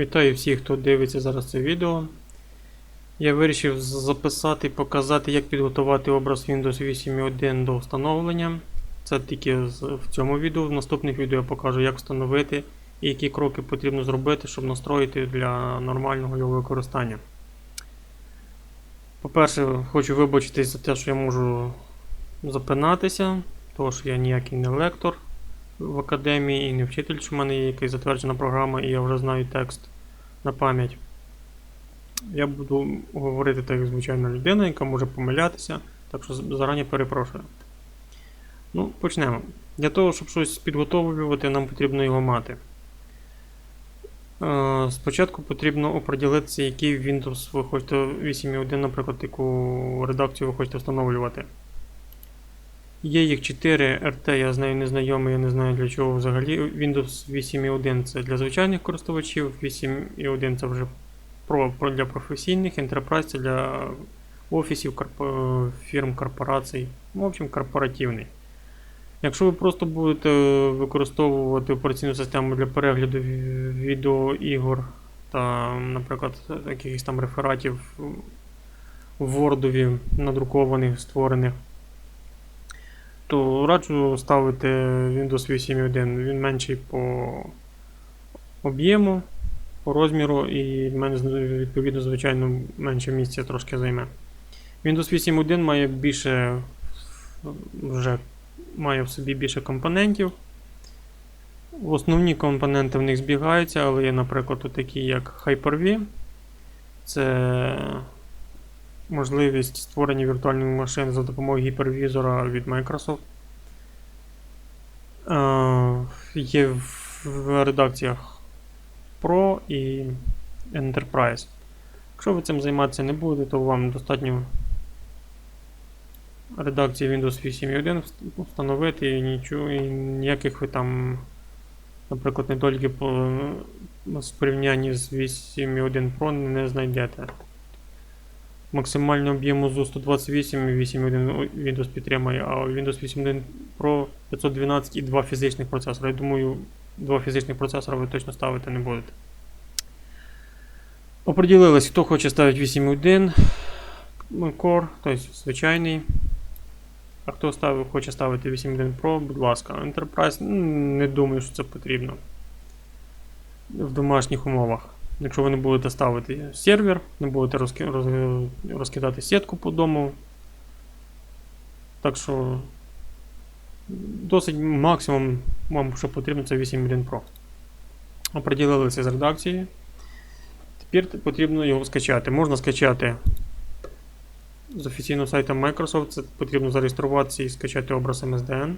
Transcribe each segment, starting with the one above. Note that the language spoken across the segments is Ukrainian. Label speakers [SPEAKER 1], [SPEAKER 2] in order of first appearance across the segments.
[SPEAKER 1] Вітаю всіх, хто дивиться зараз це відео. Я вирішив записати і показати, як підготувати образ Windows 8.1 до встановлення. Це тільки в цьому відео. В наступних відео я покажу, як встановити і які кроки потрібно зробити, щоб настроїти для нормального його використання. По-перше, хочу вибачитись за те, що я можу запинатися, тому що я ніякий не лектор в академії і не вчитель, що в мене є якась затверджена програма, і я вже знаю текст на пам'ять. Я буду говорити так, як звичайна людина, яка може помилятися, так що зарані перепрошую. Ну, почнемо. Для того, щоб щось підготовлювати, нам потрібно його мати. Е, Спочатку потрібно оприділитися, який Windows ви хочете 8.1, наприклад, яку редакцію ви хочете встановлювати. Є їх 4 RT, я з нею не знайомий, я не знаю для чого взагалі. Windows 8.1 це для звичайних користувачів, 8.1 це вже для професійних, Enterprise це для офісів, фірм, корпорацій. В общем, корпоративний. Якщо ви просто будете використовувати операційну систему для перегляду ві- відеоігор та, наприклад, якихось там рефератів в Word надрукованих, створених, то раджу ставити Windows 8.1. Він менший по об'єму, по розміру і відповідно, звичайно, менше місця трошки займе. Windows 8.1 має більше вже має в собі більше компонентів. Основні компоненти в них збігаються, але є, наприклад, такі як Hyper-V. Це можливість створення віртуальних машин за допомогою гіпервізора від Microsoft. Е, Є в- редакціях Pro і Enterprise. Якщо ви цим займатися не будете, то вам достатньо редакції Windows 8.1 вст- встановити і нічого, і ніяких ви там, наприклад, недоліки по, в порівнянні з 8.1 Pro не знайдете. Максимальний об'єм УЗУ 128 і 8.1 Windows підтримує, а Windows 8.1 Pro 512 і два фізичних процесори. Я думаю, два фізичних процесора ви точно ставити не будете. Оприділились, хто хоче ставити 8.1 Core, тобто звичайний. А хто ставив, хоче ставити 8.1 Pro, будь ласка, Enterprise, не думаю, що це потрібно в домашніх умовах. Якщо ви не будете ставити сервер, не будете розки, роз, розкидати сітку по дому. Так що досить максимум вам що потрібно це 8.1 Pro. Оприділилися з редакції. Тепер потрібно його скачати. Можна скачати з офіційного сайту Microsoft. Це потрібно зареєструватися і скачати образ MSDN.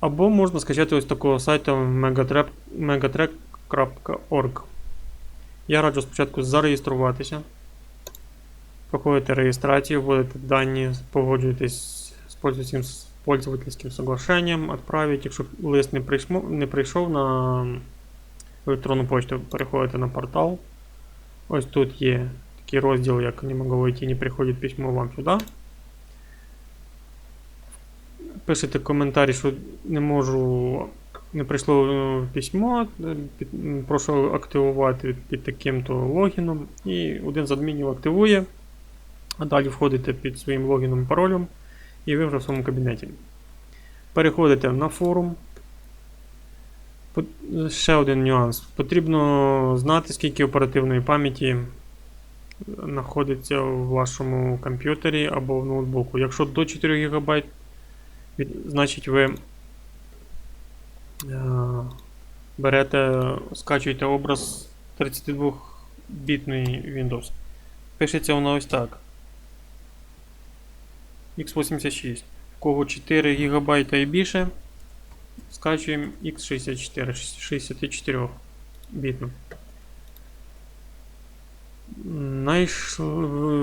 [SPEAKER 1] Або можна скачати ось такого сайту megatrack.org. Я раджу спочатку зареєструватися. Проходите реєстрацію, вводите дані, погоджуєтесь з пользовательським, пользовательським соглашенням, відправити. Якщо лист не прийшов, не прийшов на електронну почту, переходите на портал. Ось тут є такий розділ, як не можу войти, не приходить письмо вам сюди. Пишете коментарі, що не можу, прийшло е, письмо, е, прошу активувати під таким-то логіном. І один з адмінів активує, а далі входите під своїм логіном паролем, і ви вже в своєму кабінеті. Переходите на форум. Ще один нюанс. Потрібно знати, скільки оперативної пам'яті знаходиться в вашому комп'ютері або в ноутбуку. Якщо до 4 ГБ, значить ви берете, скачуєте образ 32-бітний Windows. Пишеться воно ось так. x86. В кого 4 ГБ і більше, скачуємо x64, 64 бітну.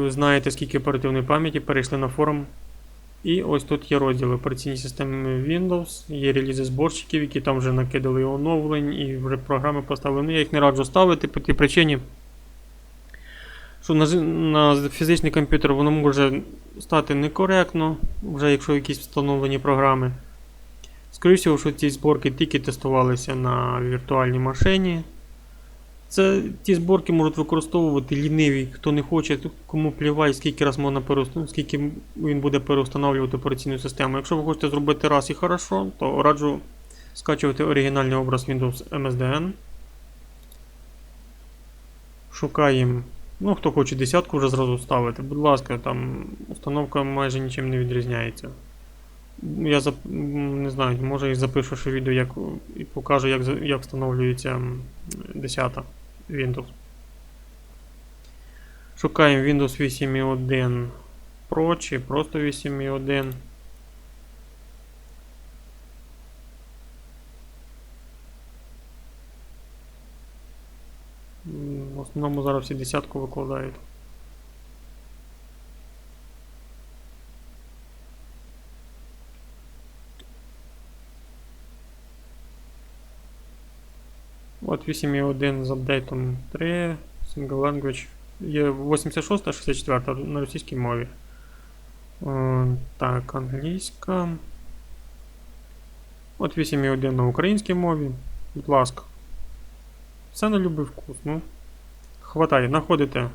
[SPEAKER 1] Знаєте, скільки оперативної пам'яті, перейшли на форум. І ось тут є розділи операційні системи Windows, є релізи зборщиків, які там вже накидали оновлень і вже програми поставили. Ну, я їх не раджу ставити по тій причині, що на, на фізичний комп'ютер воно може стати некоректно, вже якщо якісь встановлені програми. Скоріше що ці зборки тільки тестувалися на віртуальній машині. Це ті зборки можуть використовувати ліниві, хто не хоче, кому пліває, скільки раз можна переустановити, скільки він буде переустановлювати операційну систему. Якщо ви хочете зробити раз і хорошо, то раджу скачувати оригінальний образ Windows MSDN. Шукаємо. Ну, хто хоче десятку вже зразу ставити. Будь ласка, там установка майже нічим не відрізняється. Я зап... не знаю, може і запишу ще відео, як і покажу, як, як встановлюється 10 Windows. Шукаємо Windows 8.1 Pro чи просто 8.1. В основному зараз всі десятку викладають. От 8.1 з апдейтом 3, Single Language. Є 86 64 на російській мові. Е, Так, англійська. От 8.1 на українській мові. Будь ласка. Все на любий вкус. Ну. Хватає, знаходите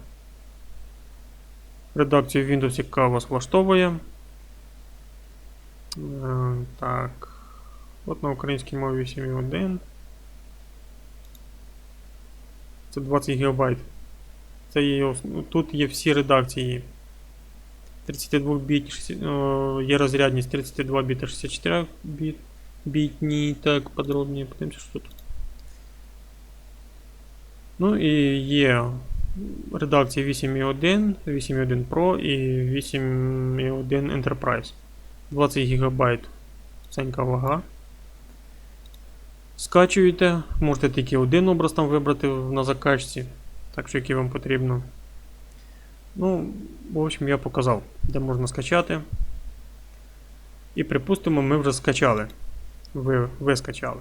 [SPEAKER 1] редакцію Windows, яка вас влаштовує. Е, Так. От на українській мові 8.1. Це 20 ГБ. Це є, ну, тут є всі редакції. 32 біт, є розрядність 32 біта 64 біт. Бітні, так, подробніше, подивимося, що тут. Ну і є редакції 8.1, 8.1 Pro і 8.1 Enterprise. 20 ГБ. Ценька вага. Скачуєте, можете тільки один образ там вибрати на закачці, так що який вам потрібно. Ну, в общем, я показав, де можна скачати. І припустимо, ми вже скачали. Ви, ви скачали.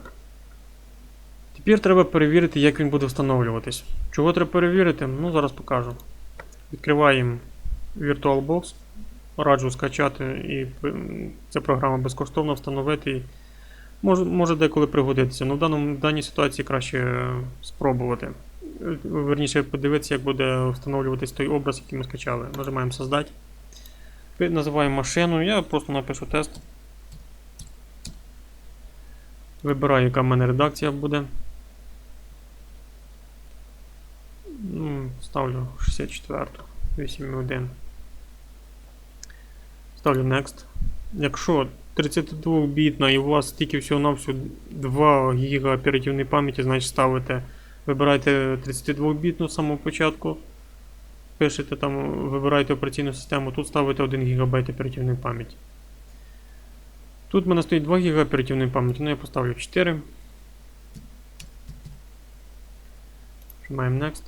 [SPEAKER 1] Тепер треба перевірити, як він буде встановлюватись. Чого треба перевірити? Ну, зараз покажу. Відкриваємо VirtualBox. Раджу скачати і ця програма безкоштовно встановити. Може, може деколи пригодиться. Ну, в, даному, в даній ситуації краще е, спробувати. Е, Верніше подивитися, як буде встановлюватись той образ, який ми скачали. Нажимаємо создати. Називаємо машину. Я просто напишу тест. Вибираю, яка в мене редакція буде. Ну, ставлю 64, 8.1. Ставлю Next. Якщо 32-бітна і у вас тільки всього-навсього 2 ГБ оперативної пам'яті, значить ставите. Вибирайте 32-бітну з самого початку. Пишете там, вибираєте операційну систему, тут ставите 1 ГБ оперативної пам'яті. Тут в мене стоїть 2 ГБ оперативної пам'яті, ну я поставлю 4. Нажимаємо Next.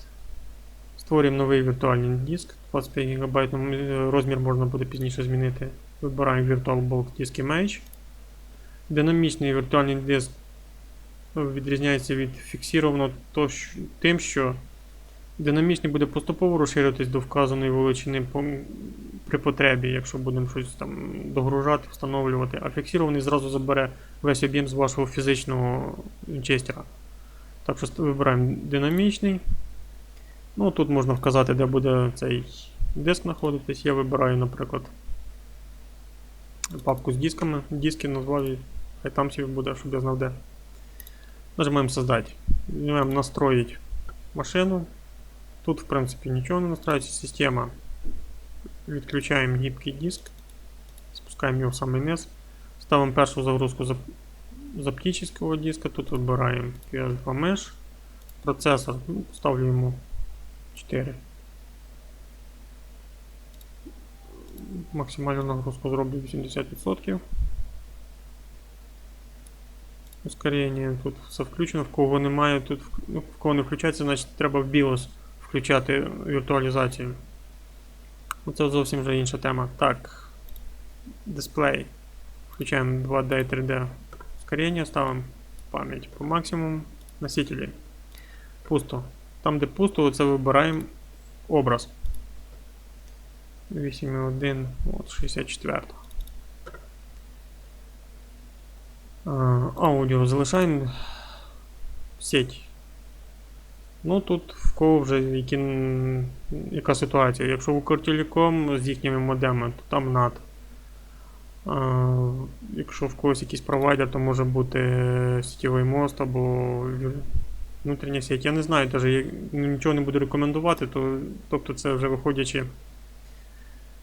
[SPEAKER 1] Створюємо новий віртуальний диск. 25 ГБ. ну, Розмір можна буде пізніше змінити. Вибираємо VirtualBox Disk Image. Динамічний віртуальний диск відрізняється від фіксованого тим, що динамічний буде поступово розширюватись до вказаної величини при потребі, якщо будемо щось там догружати, встановлювати, а фіксований зразу забере весь об'єм з вашого фізичного вінчестера. Так що вибираємо динамічний. Ну, тут можна вказати, де буде цей диск знаходитись. Я вибираю, наприклад, папку з дисками. Диски назвав і хай там собі буде, щоб я знав де. Нажимаємо создати. Нажимаємо настроїть машину. Тут, в принципі, нічого не настраивается. Система. Відключаємо гибкий диск. Спускаємо його в самий низ. Ставимо першу загрузку з, з оптического диска. Тут вибираємо PS2 Mesh. Процесор. Ну, ставлю йому 4. Максимальну нагрузку зроблю 80%. Ускорення тут все включено, в кого немає, тут в- ну, кого не включається, значить треба в BIOS включати віртуалізацію. Ну, Це зовсім вже інша тема. Так. Дисплей. Включаємо 2D і 3D ускорення, ставимо пам'ять по максимуму. Носителі. Пусто. Там, де пусто, це вибираємо образ. 8.1, от 64. А, Аудіо залишаємо сеть. Ну тут в кого вже які, яка ситуація. Якщо в Укртелеком з їхніми модемами, то там NAT. Якщо в когось якийсь провайдер, то може бути сітєвий мост або внутрішня сеть. Я не знаю, навіть я нічого не буду рекомендувати, то, тобто це вже виходячи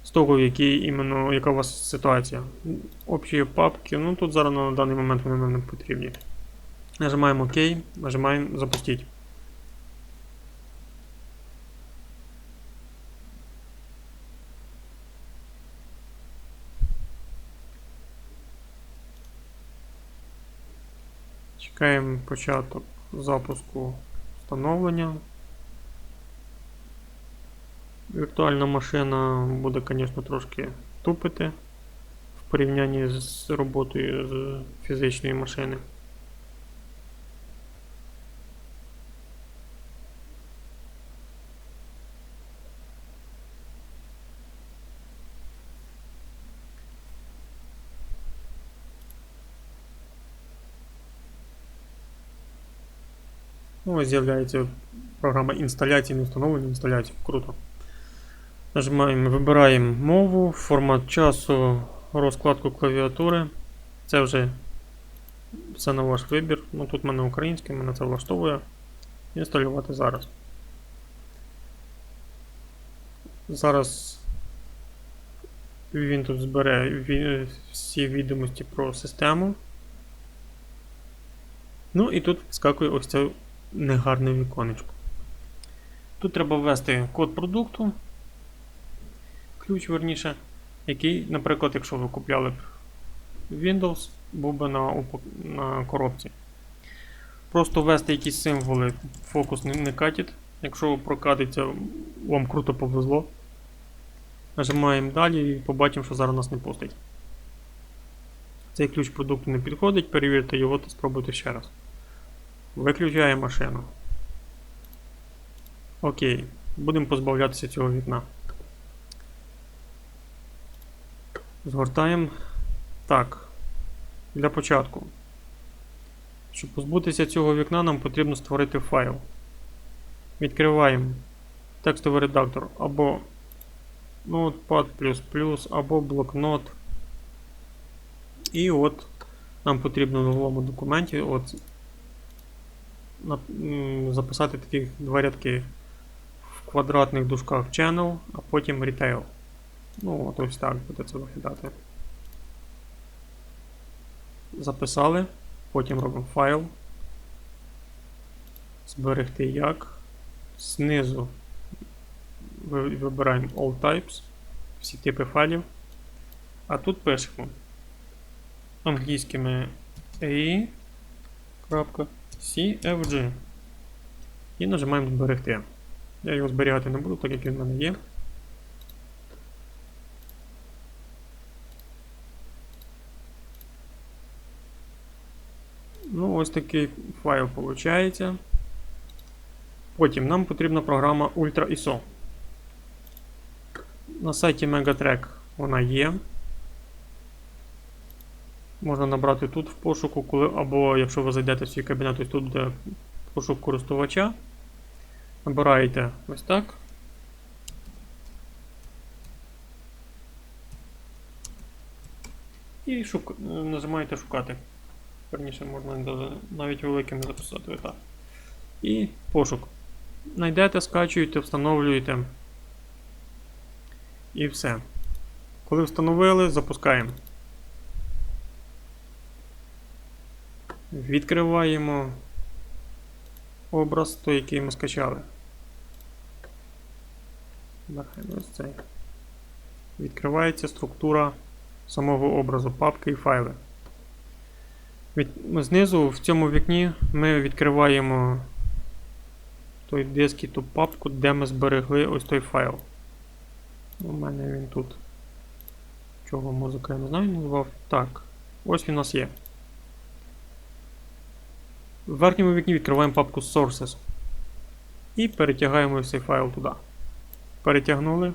[SPEAKER 1] з того, який іменно, яка у вас ситуація. Общі папки, ну тут зараз на даний момент вони нам не потрібні. Нажимаємо ОК, нажимаємо запустити. Чекаємо початок запуску встановлення. Віртуальна машина буде, звісно, трошки тупити в порівнянні з роботою з фізичної машини. Ну, ось з'являється програма інсталяції, не встановлення, інсталяції. Круто. Нажимаємо, вибираємо мову, формат часу, розкладку клавіатури. Це вже все на ваш вибір. Ну тут в мене українське, мене це влаштовує. Інсталювати зараз. Зараз він тут збере всі відомості про систему. Ну і тут вскакує ось це негарне віконечко. Тут треба ввести код продукту, ключ верніше, який, наприклад, якщо ви купляли б Windows, був би на, на коробці. Просто ввести якісь символи, фокус не, не катить. Якщо прокатиться, вам круто повезло. Нажимаємо далі і побачимо, що зараз нас не пустить. Цей ключ продукту не підходить, перевірте його та спробуйте ще раз. Виключаємо машину. Окей. Будемо позбавлятися цього вікна. Згортаємо. Так. Для початку. Щоб позбутися цього вікна, нам потрібно створити файл. Відкриваємо текстовий редактор або Notepad++, або блокнот. І от нам потрібно в новому документі от записати такі два рядки в квадратних дужках channel, а потім retail. Ну, от ось так буде це виглядати. Записали, потім робимо файл. Зберегти як. Знизу вибираємо All Types, всі типи файлів. А тут пишемо англійськими AI. Крапка. CFG. І нажимаємо зберегти. Я його зберігати не буду, так як він в мене є. Ну, ось такий файл виходить. Потім нам потрібна програма Ultra ISO. На сайті Megatrack вона є. Можна набрати тут в пошуку, коли, або якщо ви зайдете в свій кабінет, ось тут буде пошук користувача. Набираєте ось так. І шук... нажимаєте шукати. Верніше можна навіть великим записати так. І пошук. Найдете, скачуєте, встановлюєте. І все. Коли встановили, запускаємо. Відкриваємо образ той, який ми скачали. Ось цей. Відкривається структура самого образу, папки і файли. Від, знизу в цьому вікні ми відкриваємо той диск і ту папку, де ми зберегли ось той файл. У мене він тут. Чого музика я не знаю, назвав. Так, ось він у нас є. В верхньому вікні відкриваємо папку Sources. І перетягаємо цей файл туди. Перетягнули.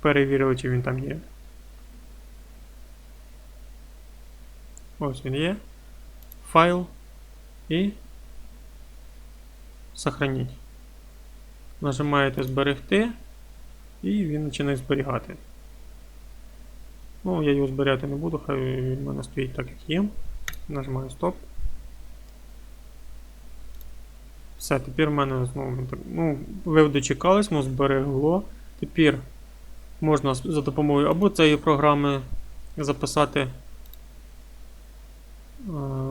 [SPEAKER 1] Перевірили, чи він там є. Ось він є. Файл. І. Сохраніть. Нажимаєте зберегти, і він починає зберігати. Ну, я його зберігати не буду, хай він в мене стоїть так, як є. Нажимаю стоп. Все, тепер в мене знову. Ну, ви дочекались, воно зберегло. Тепер можна за допомогою або цієї програми записати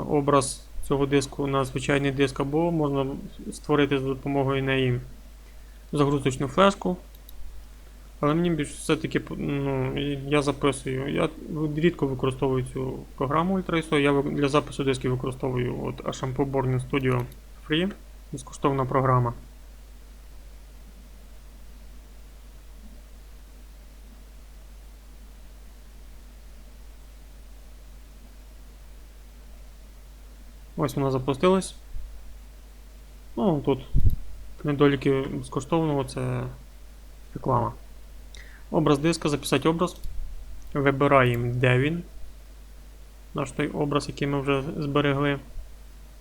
[SPEAKER 1] образ цього диску на звичайний диск, або можна створити за допомогою неї загрузочну флешку. Але мені більше все-таки ну, я записую. Я рідко використовую цю програму UltraISO. Я для запису дисків використовую от Shampoo Burning Studio Free. Безкоштовна програма. Ось вона запустилась. Ну, тут недоліки безкоштовного це реклама. Образ диска, записати образ. Вибираємо, де він. Наш той образ, який ми вже зберегли.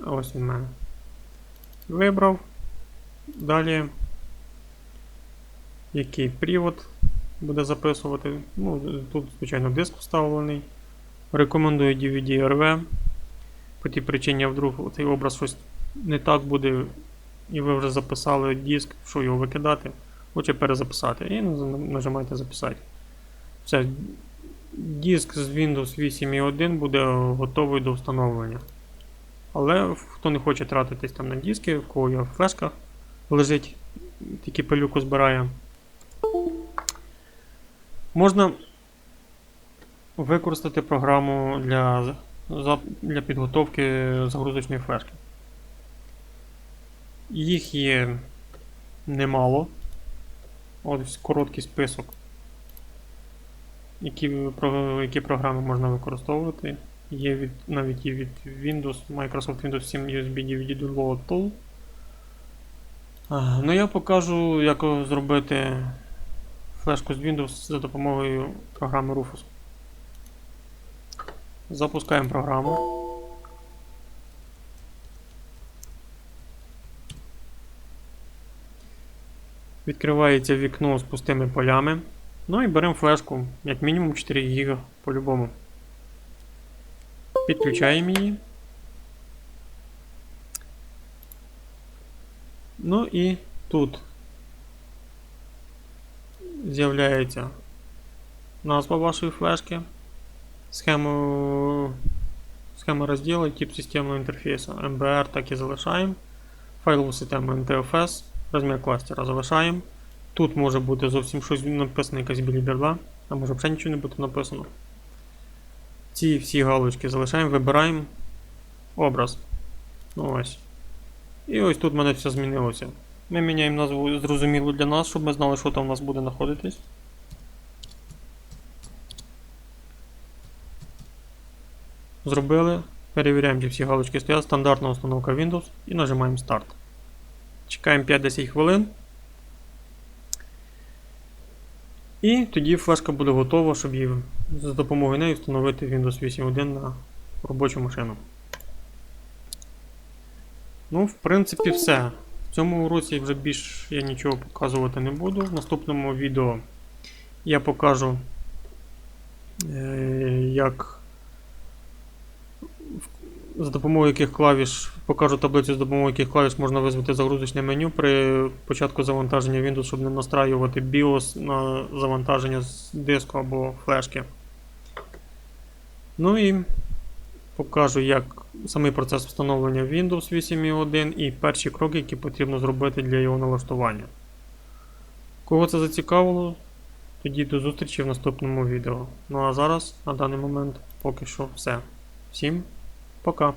[SPEAKER 1] Ось він в мене. Вибрав. Далі. Який привод буде записувати. Ну, тут, звичайно, диск вставлений. Рекомендую DVD RV. По тій причині, вдруг цей образ щось не так буде, і ви вже записали диск, що його викидати. Хоче перезаписати. І нажимаєте записати. Все. Диск з Windows 8.1 буде готовий до встановлення. Але хто не хоче тратитись там на диски, в кого є флешка лежить, тільки пилюку збирає. Можна використати програму для, для підготовки загрузочної флешки. Їх є немало. Ось короткий список, які, які програми можна використовувати. Є від, навіть і від Windows, Microsoft Windows 7 USB DVD Download Tool. Ну я покажу, як зробити флешку з Windows за допомогою програми Rufus. Запускаємо програму. Відкривається вікно з пустими полями. Ну і беремо флешку, як мінімум 4 ГБ по-любому. Підключаємо її. Ну і тут з'являється назва вашої флешки, схему, схема розділу, тип системного інтерфейсу MBR так і залишаємо. Файлову систему NTFS, розмір кластера залишаємо. Тут може бути зовсім щось написано, якась біліберда, а може взагалі нічого не бути написано. Ці всі галочки залишаємо, вибираємо образ. Ну ось. І ось тут в мене все змінилося. Ми міняємо назву зрозумілу для нас, щоб ми знали, що там у нас буде знаходитись. Зробили. Перевіряємо, чи всі галочки стоять. Стандартна установка Windows і нажимаємо Start. Чекаємо 5-10 хвилин. І тоді флешка буде готова, щоб її за допомогою неї встановити Windows 8.1 на робочу машину. Ну, в принципі, все. В цьому уроці вже більш я нічого показувати не буду. В наступному відео я покажу, е, як за допомогою яких клавіш покажу таблицю, з допомогою яких клавіш можна визвати загрузочне меню при початку завантаження Windows, щоб не настраювати BIOS на завантаження з диску або флешки. Ну і покажу, як самий процес встановлення Windows 8.1 і перші кроки, які потрібно зробити для його налаштування. Кого це зацікавило, тоді до зустрічі в наступному відео. Ну а зараз, на даний момент, поки що все. Всім пока!